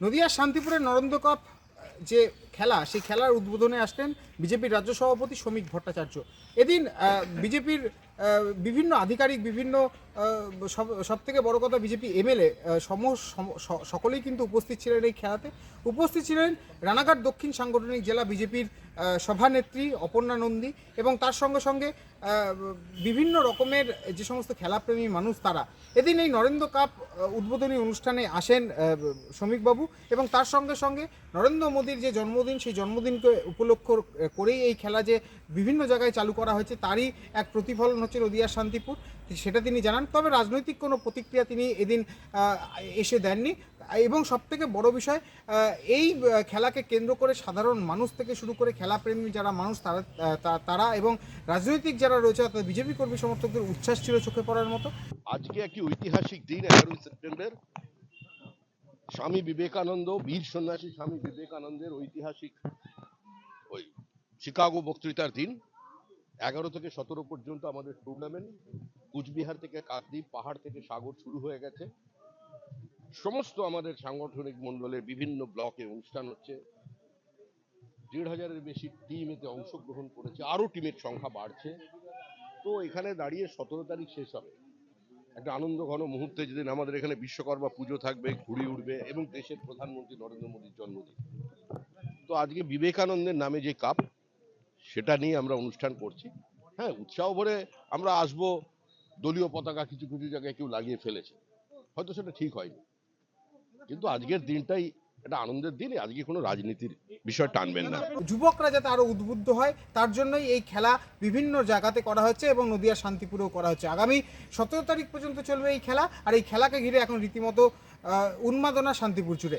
নদিয়ার শান্তিপুরের নরেন্দ্র কাপ যে খেলা, সেই খেলার উদ্বোধনে আসলেন বিজেপির রাজ্য সভাপতি শ্রমিক ভট্টাচার্য। এদিন বিজেপির বিভিন্ন আধিকারিক, বিভিন্ন সব থেকে বড় কথা বিজেপি এমএলএ সম সকলেই কিন্তু উপস্থিত ছিলেন এই খেলাতে। উপস্থিত ছিলেন রানাঘাট দক্ষিণ সাংগঠনিক জেলা বিজেপির সভানেত্রী অপর্ণা নন্দী এবং তার সঙ্গে সঙ্গে বিভিন্ন রকমের যে সমস্ত খেলাপ্রেমী মানুষ তারা। এদিন এই নরেন্দ্র কাপ উদ্বোধনী অনুষ্ঠানে আসেন শ্রমিকবাবু এবং তার সঙ্গে সঙ্গে নরেন্দ্র মোদীর যে জন্মদিন সেই জন্মদিনকে উপলক্ষ করেই এই খেলা যে বিভিন্ন জায়গায় চালু করা হয়েছে, তারই এক প্রতিফলন হচ্ছে নদিয়ার শান্তিপুর। সেটা তিনি জানান, তবে রাজনৈতিক কোনো প্রতিক্রিয়া তিনি এদিন এসে দেননি। এবং সবথেকে বড় বিষয় এই খেলাকে কেন্দ্র করে সাধারণ মানুষ থেকে শুরু করে খেলাপ্রেমী যারা মানুষ, তারা তারা এবং রাজনৈতিক যারা রয়েছে, অর্থাৎ বিজেপি কর্মী সমর্থকদের উচ্ছ্বাস ছিল চোখে পড়ার মতো। আজকে একটি ঐতিহাসিক দিন এগারোই সেপ্টেম্বর স্বামী বিবেকানন্দ, বীর সন্ন্যাসী স্বামী বিবেকানন্দের ঐতিহাসিক ওই শিকাগো বক্তৃতার দিন, এগারো থেকে সতেরো পর্যন্ত আমাদের টুর্নামেন্ট কুচবিহার থেকে কাকদ্বীপ পাহাড় থেকে সাগর শুরু হয়ে গেছে। সমস্ত আমাদের সাংগঠনিক মণ্ডলের বিভিন্ন ব্লকে অনুষ্ঠান হচ্ছে। দেড় হাজারের বেশি টিম এতে অংশগ্রহণ করেছে আরও টিমের সংখ্যা বাড়ছে। তো এখানে দাঁড়িয়ে সতেরো তারিখ শেষ হবে। একটা আনন্দ ঘন মুহূর্তে যেদিন আমাদের এখানে বিশ্বকর্মা পুজো থাকবে, ঘুড়ি উঠবে এবং দেশের প্রধানমন্ত্রী নরেন্দ্র মোদীর জন্মদিন। তো আজকে বিবেকানন্দের নামে যে কাপ, সেটা নিয়ে আমরা অনুষ্ঠান করছি। হ্যাঁ উৎসাহ ভরে আমরা আসব, দলীয় পতাকা কিছু কিছু জায়গায় কেউ লাগিয়ে ফেলেছে। হয়তো সেটা ঠিক হয়নি। কিন্তু আজকের দিনটাই একটা আনন্দের দিন আজকে কোনো রাজনীতির বিষয় টানবেন না। যুবকরা যাতে আরও উদ্বুদ্ধ হয়, তার জন্যই এই খেলা বিভিন্ন জায়গাতে করা হচ্ছে এবং নদিয়া শান্তিপুরেও করা হচ্ছে। আগামী সতেরো তারিখ পর্যন্ত চলবে এই খেলা, আর এই খেলাকে ঘিরে এখন রীতিমতো উন্মাদনা শান্তিপুর জুড়ে।